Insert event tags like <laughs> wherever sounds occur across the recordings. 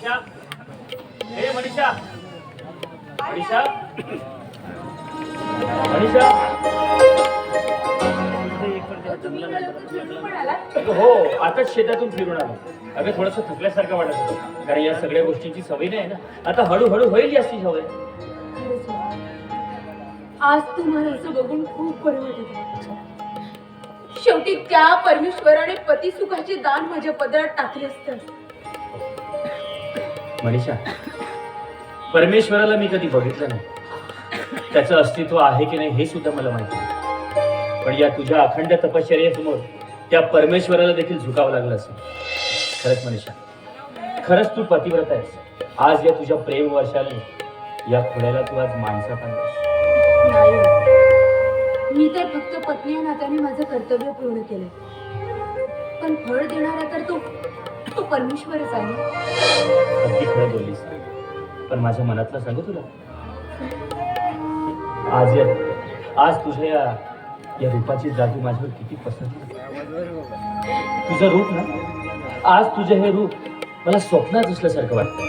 मनीषा. हे मनीषा. मनीषा. मनीषा. हो आताच शेतातून फिरून आलो. अगं थोडस थकल्यासारखं वाटत होतं. कारण या सगळ्या गोष्टींची सवय नाही ना. आता हळूहळू होईल याची सवय. आज तुम्हाला असं बघून खूप बरं वाटत शेवटी त्या परमेश्वराने पतिसुखाचे दान माझ्या पदरात टाकले असतात मनीषा परमेश्वराला मी कधी बघितलं नाही. त्याचं अस्तित्व आहे की नाही हे सुद्धा मला माहिती नाही. पण या तुझ्या अखंड तपश्चर्यासमोर त्या परमेश्वराला देखील झुकावं लागलं असेल. खरंच मनीषा खरंच तू पतिव्रत आहेस. आज या तुझ्या प्रेम वर्षाने या खोड्याला तू आज माणसा पाहिजे नाही हो. मी तर फक्त पत्नी या नात्याने माझं कर्तव्य पूर्ण केलंय. पण फळ देणारा तर तो. तो परमेश्वरच आहे अगदी खरं बोललीस. पण माझ्या मनातलं सांगू तुला? आज या आज तुझ्या या या रूपाची जादू माझ्यावर किती पसंत तुझं रूप ना? आज तुझं हे रूप मला स्वप्नात असल्यासारखं वाटतं.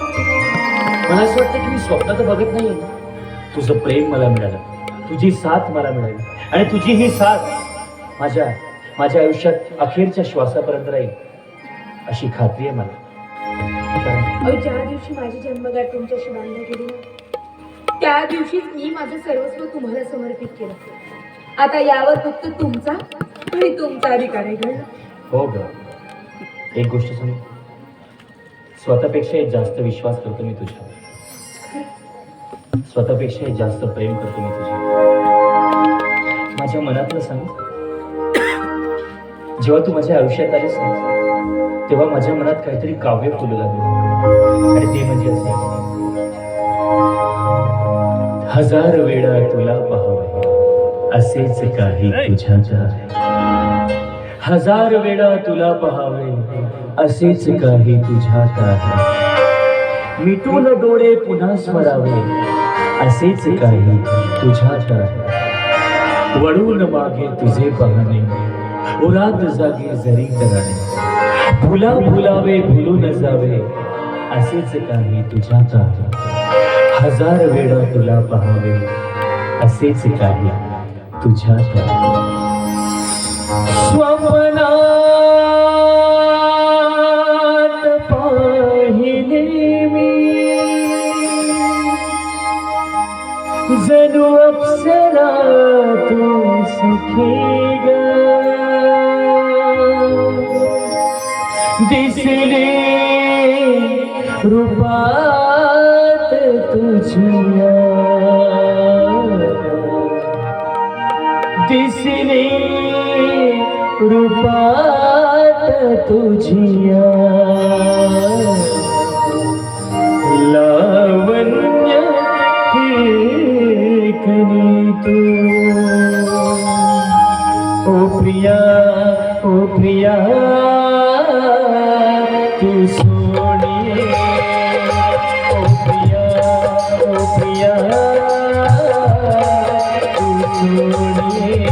मला असं वाटतं की मी स्वप्नात बघत नाहीये तुझं प्रेम मला मिळालं. तुझी साथ मला मिळाली. आणि तुझी ही साथ माझ्या माझ्या आयुष्यात अखेरच्या श्वासापर्यंत राहील. अशी खात्री आहे मला. अहो ज्या दिवशी माझी जन्मगाठ तुमच्याशी बांधली गेली ना, त्या दिवशीच मी माझं सर्वस्व तुम्हाला समर्पित केलं. आता यावर फक्त तुमचा आणि तुमचा अधिकार आहे? हो ग. एक गोष्ट सांगू? स्वतःपेक्षा जास्त विश्वास करतो मी तुझ्यावर. स्वतःपेक्षा जास्त प्रेम करतो मी तुझ्यावर. माझ्या मनातलं सांग. जेव्हा तू माझ्या आयुष्यात आलीस ना तेव्हा माझ्या मनात काहीतरी काव्य फुलू लागलं. आणि ते म्हणजे असे. हजार वेळा तुला पाहावे असेच काही तुझ्या हजार वेळा तुला पहावे असेच काही तुझ्या आहे मिटून डोळे पुन्हा स्मरावे असेच काही तुझ्या वळून मागे तुझे पाहणे उरात जागे जरी कराणे भुला भुलावे भुलू न जावे असेच काही तुझ्या का हजार वेळा तुला पाहावे असेच काही तुझ्या का स्वप्नात पाहिले मी जणू अप्सरा तू सखी ग दिसले रूपात तुझ्या दिसले रूपात तुझिया लावण्य कनी तू. ओ प्रिया ओ प्रिया. রে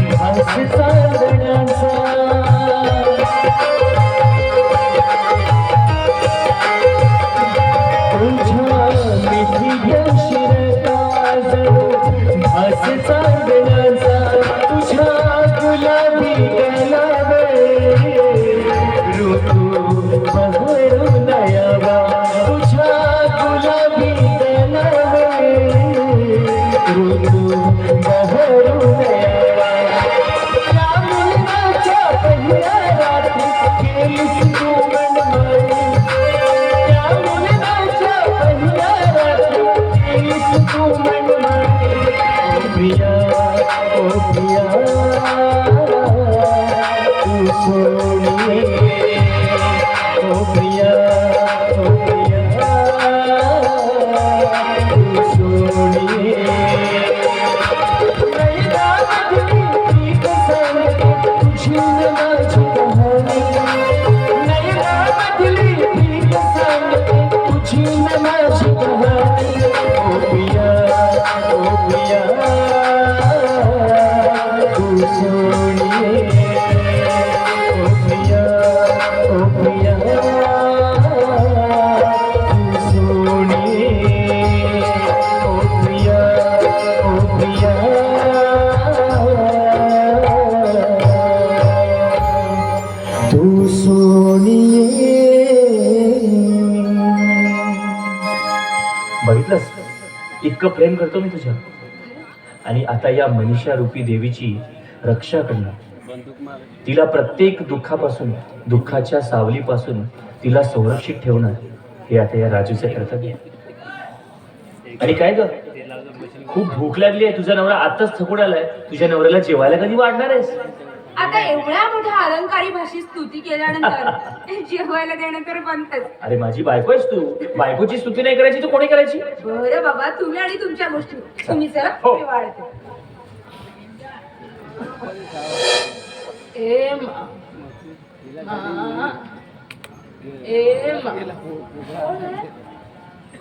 जणू ओ इतकं प्रेम करतो मी तुझ्या आणि आता या मनीषा रूपी देवीची रक्षा करणं तिला प्रत्येक दुःखापासून दुःखाच्या सावलीपासून तिला संरक्षित ठेवणं हे आता या राजूचं कर्तव्य आहे. आणि काय ग? खूप भूक लागली आहे. तुझा नवरा आताच थकून आलाय. तुझ्या नवऱ्याला जेवायला कधी वाढणार आहेस? आता एवढ्या मोठ्या अलंकारी भाषेत स्तुती केल्यानंतर <laughs> जेवायला देणं तर बनतच अरे माझी बायको आहेस तू बायकोची स्तुती नाही करायची तू कोणी करायची बरं बाबा तुम्ही आणि तुमच्या गोष्टी तुम्ही चला हो. मी वाढते ए मा. मा. ए मा.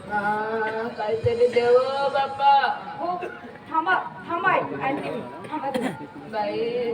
मा, काहीतरी देव बापा हो थांबा थांबा मी थांबा तुम्ही. बाई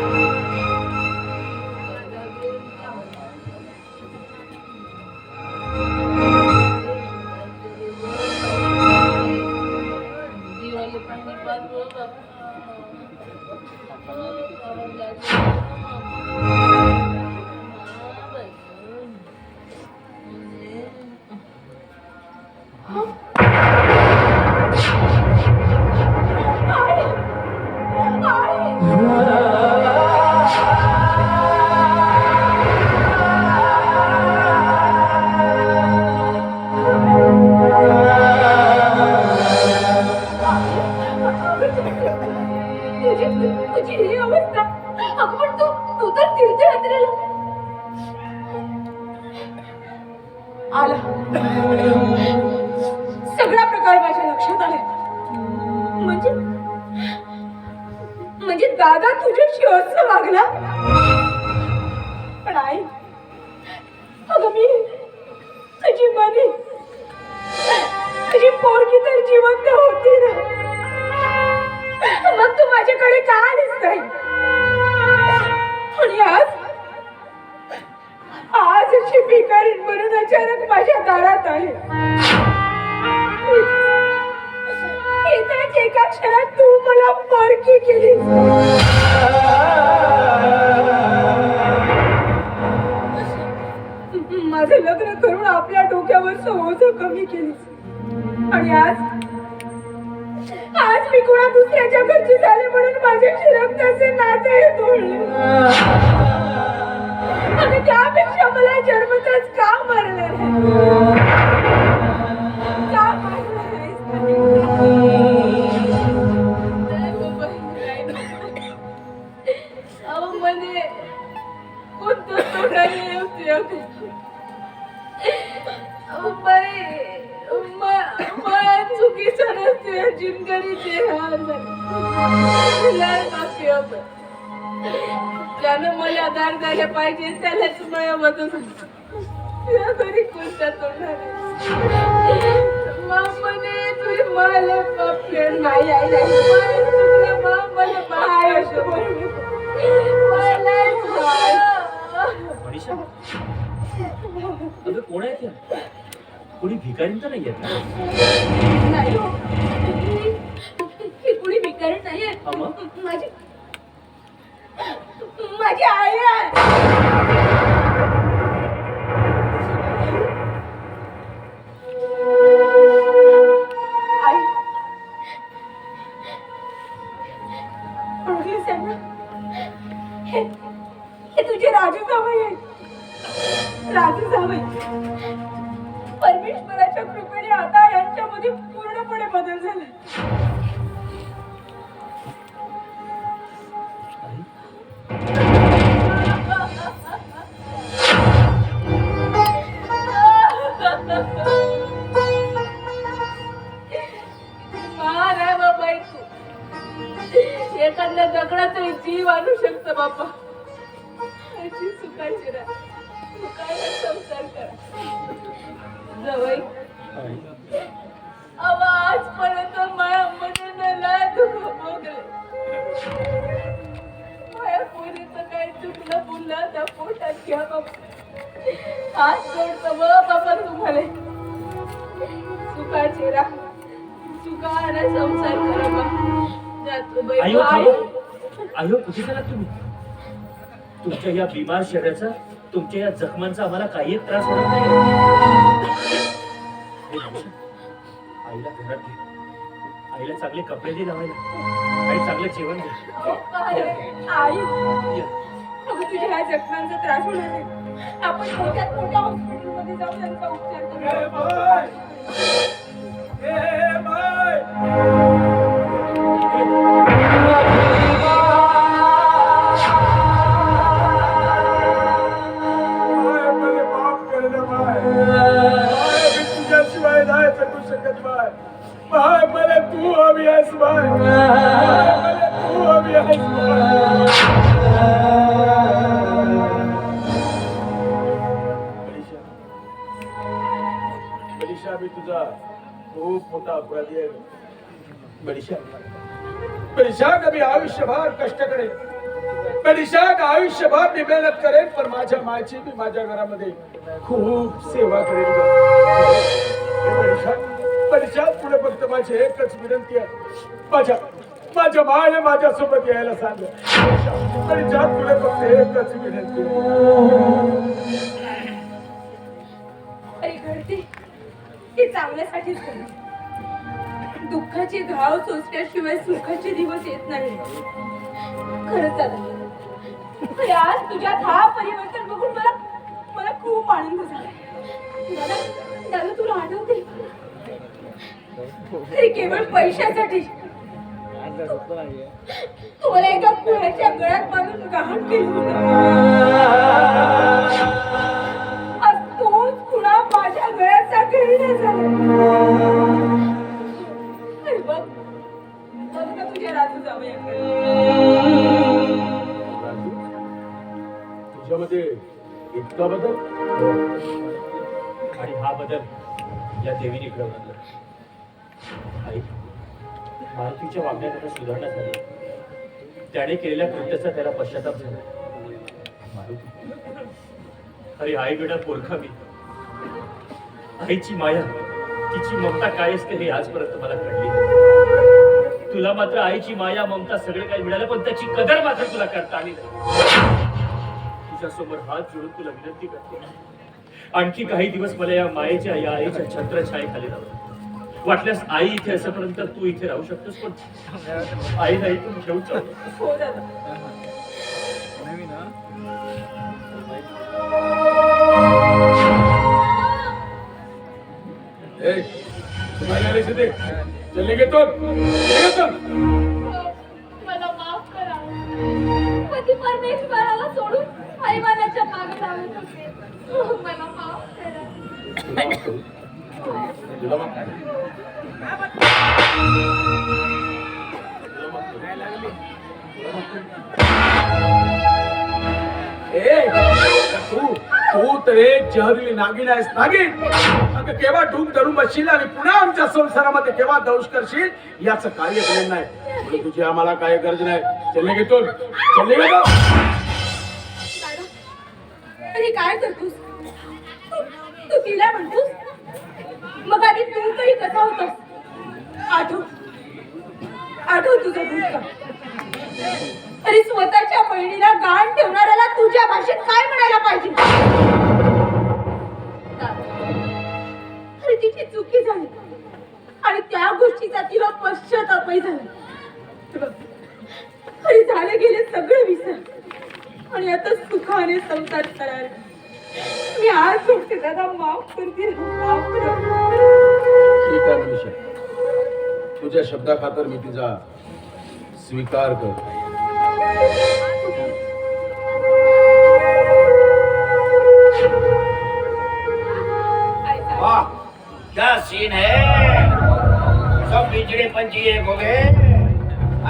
बाबा तुझ्याशी असं वागला. पण आई अगं मी तुझी मनी तुझी पोरगी तर जिवंत होती ना. मग तू माझ्याकडे का आलीस नाही आणि आज आज अशी भिकारी म्हणून अचानक माझ्या दारात आहे एका क्षणात तू मला परकी केली माझं लग्न करून आपल्या डोक्यावर ओझ कमी केली आणि आज आज मी कोणा दुसऱ्याच्या घरची झाले म्हणून माझ्याशी रक्ताचे नाते तोडले आणि त्यापेक्षा मला जन्मताच का मारलं नाही? भिकारी तर नाही नाही हो. ही कुणी भिकारी नाहीये हा मग? माझी माझी आई आहे एखाद्या दगडाचा जीव आणू शकतो बाबा. अशी सुखाची राह. सुखाचा संसार करा. जवळ अव आजपर्यंत माझ्या मनानं लय दुःख भोगले माझ्या पोरीचं काही चुकलं बोललं तर पोटात घ्या बाबा. जोडतो ब बाबा तुम्हाला. सुखाची राह. सुखाने संसार करा बा जातो बाई आयो बाय. थांबा. आयो कुठे गेलात तुम्ही तुमच्या या बिमार शरीराचा तुमच्या या जखमांचा आम्हाला काही त्रास होणार नाही हे आईला घरात घे आईला चांगले कपडे दे लावायला आणि चांगलं जेवण दे अहो, काय? आई ये. अगं तुझ्या ह्या जखमांचा त्रास होणार नाही आपण मोठ्यात मोठ्या हॉस्पिटलमध्ये जाऊन त्यांचा उपचार करू मी तुझा खूप मोठा अपराधी आहे मनीषा मनीषा कधी आयुष्यभर कष्ट करेल परीक्षा आयुष्यभर मी मेहनत करेन पण माझ्या मायची मी माझ्या घरामध्ये खूप सेवा करेन परीक्षा पुढे फक्त माझी एकच विनंती आहे. माझ्या माझ्या मायने माझ्यासोबत यायला सांगलं परीक्षा पुढे फक्त एकच विनंती आहे. अरे घडते ते चांगल्यासाठीच दुःखाचे घाव सोसल्याशिवाय सुखाचे दिवस येत नाही खरंच आलं आज तुझ्यात हा परिवर्तन बघून मला मला खूप आनंद झाला. दादा दादा तुला आठवते? तरी केवळ पैशासाठी. तुम्हाला एका कुणाच्या गळ्यात बांधून गहाण केलं आज तोच माझ्या गळ्याचा गहिरा झाला. बघ बघ तुझ्यामध्ये इतका बदल आणि हा बदल या देवीने घडवला. आई मारुतीच्या वागण्यात आता सुधारणा झाली. त्याने केलेल्या कृत्याचा त्याला पश्चाताप झाला. अरे आई बेटा पोरखा मी. आईची माया तिची ममता काय असते हे आजपर्यंत मला कळली तुला मात्र आईची माया ममता सगळं काही मिळालं पण त्याची कदर मात्र तुला करता आली नाही. तुझ्या समोर हात जोडून तुला विनंती करते. आणखी काही दिवस मला या मायेच्या या आईच्या छत्रछायेखाली राहू वाटल्यास आई इथे असेपर्यंत तू इथे राहू शकतोस पण आई नाही तू घेऊन जाऊ हो. चलने के तो चलने के तो. मला माफ करा. पती परमेश्वराला सोडून हैवानाच्या मागे धावत होते मला माफ करा. तू तू तर एक जहरली नागिन आहेस नागिन अगं केव्हा ढूक धरून बसशील आणि पुन्हा आमच्या संसारामध्ये केव्हा दंश करशील याचं कार्य करेल नाही म्हणून तुझी आम्हाला काय गरज नाही चलने घेतो चलने घेतो अरे काय करतोस तू- तू तिला म्हणतोस? मग आधी तू तरी कसा होतास? आठव. आठव तुझं भूत तरी स्वतःच्या बहिणीला गाण ठेवणाऱ्याला तुझ्या भाषेत काय म्हणायला पाहिजे? अरे तिची चुकी झाली. आणि त्या गोष्टीचा तिला पश्चातापही झाला. अरे झाले गेले सगळे विसर. आणि आता सुखाने संसार करायला. मी आज सोडते दादा माफ कर तुझ्या शब्दा खातर मी तिचा स्वीकार करतो. वाह क्या सीन है? सब बिजडे पंची एक हो गए।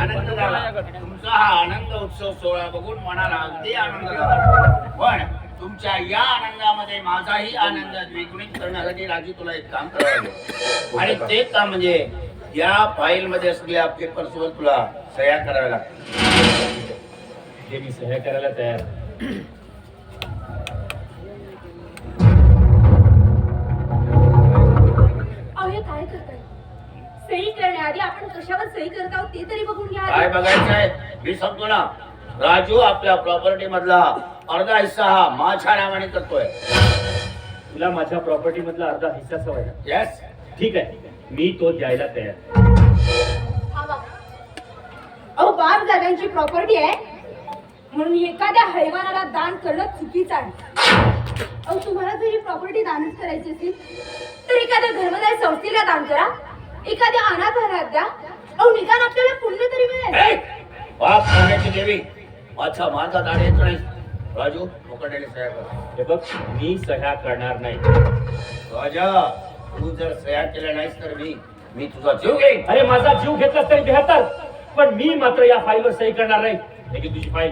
आनंद झाला तुमचा हा आनंद उत्सव सोहळा बघून मनाला अगदी आनंद झाला. पण तुमच्या या आनंदामध्ये माझाही आनंद द्विगुणित करण्यासाठी राजू तुला एक काम करावं लागेल. आणि ते काम म्हणजे या फाईल मध्ये असलेल्या पेपर्स वर तुला सह्या कराव्या लागतील. हे मी सह्या करायला तयार हे काय करताय? सही करण्याआधी आपण कशावर सही करत आहोत ते तरी बघून घ्या काय आधी. बघायचं आहे मी सांगतो ना राजू आपल्या प्रॉपर्टी मधला अर्धा हिस्सा हा माझ्या नावाने करतोय. तुला माझ्या प्रॉपर्टी मधला अर्धा हिस्सा सवय ना येस ठीक आहे मी तो द्यायला तयार थांबा. अहो बाप दादांची प्रॉपर्टी आहे. म्हणून एखाद्या हैवानाला दान करणं चुकीचं आहे. अहो तुम्हाला जर ही प्रॉपर्टी दानच करायची असेल तर एखाद्या धर्मदाय संस्थेला दान करा. एखाद्या अनाथालयात द्या. अहो निदान आपल्याला पुण्य तरी मिळेल. बाप देवी. माझा माझा दाढ येत नाही. राजू मोकड्याने सह्या कर. हे बघ मी सह्या करणार नाही. राजा तू जर सह्या केल्या नाहीस तर मी मी तुझा जीव घेईन. अरे माझा जीव घेतलास तरी बेहतर. पण मी मात्र या फाईलवर सही करणार नाही. हे घे तुझी फाईल.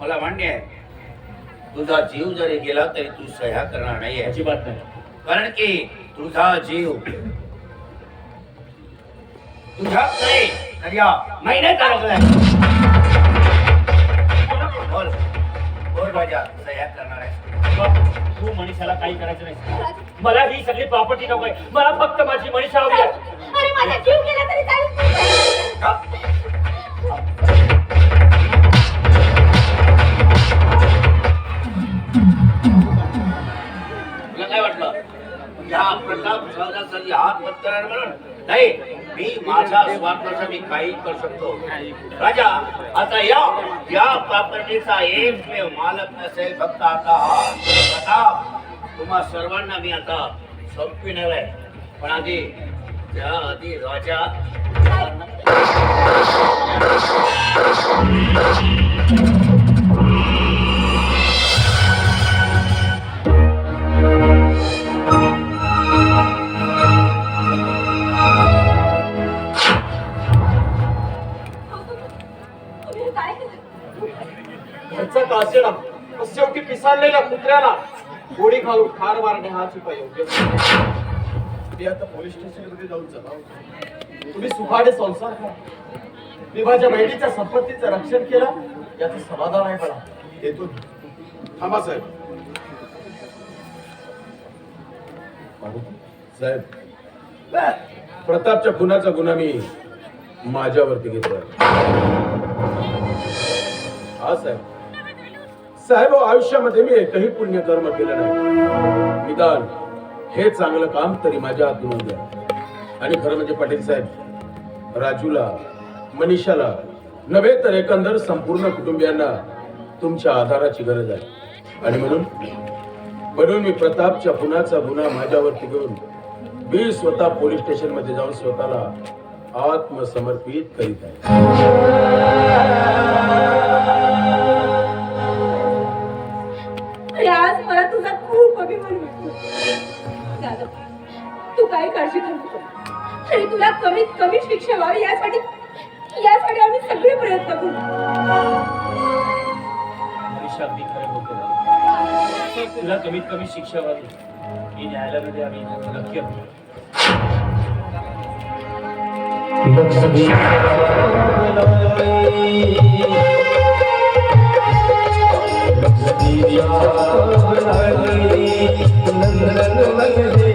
मला मान्य आहे. तुझा जीव जरी गेला तरी तू सह्या करणार नाहीये अजिबात नाही. कारण की तुझा जीव नाही या महिन्यात अडकलाय सह्या करणार आहे तू. मनीषाला काही करायचं नाही. मला ही सगळी प्रॉपर्टी नको आहे. मला फक्त माझी मनीषा हवी आहे. अरे माझा जीव गेला तरी चालेल. का? तुला काय वाटलं? ह्या प्रताप सहजासहजी हात पत्करणार म्हणून नाही मी माझ्या स्वार्थासाठी काही करू शकतो. राजा आता या या प्रॉपर्टीचा एकमेव मालक नसेल फक्त आता हा. तुम्हा सर्वांना मी आता संपविणार आहे. पण आधी त्या आधी राजा त्यांचा हे शेवटी पिसाळलेल्या कुत्र्याला गोळी घालून ठार मारणे हाच उपाय योग्य मी आता पोलीस स्टेशनमध्ये जाऊन चला. तुम्ही सुखाने संसार करा. मी माझ्या बहिणीच्या संपत्तीचं रक्षण केलं याचं समाधान आहे मला. येतो थांबा साहेब. साहेब प्रतापच्या खुनाचा गुन्हा मी माझ्यावरती घेतोय हा साहेब. साहेब हो, आयुष्यामध्ये मी एकही पुण्य कर्म केलं नाही. निदान हे चांगलं काम तरी माझ्या हातून होऊ द्या. आणि खरं म्हणजे पाटील साहेब राजूला मनीषाला नव्हे तर एकंदर संपूर्ण कुटुंबियांना तुमच्या आधाराची गरज आहे. आणि म्हणून म्हणून मी प्रतापच्या गुन्हाचा गुन्हा माझ्यावरती घेऊन मी स्वतः पोलीस स्टेशनमध्ये जाऊन स्वतःला आत्मसमर्पित करीत आहे. आज मला तुझा खूप अभिमान वाटतो. दादा तू काही काळजी करू आणि तुला कमीत कमी शिक्षा व्हावी यासाठी यासाठी आम्ही सगळे प्रयत्न करू. तुला कमीत कमी शिक्षा व्हावी. ही न्यायालयामध्ये आम्ही नक्की आणू. يار نلي نندنن لغدي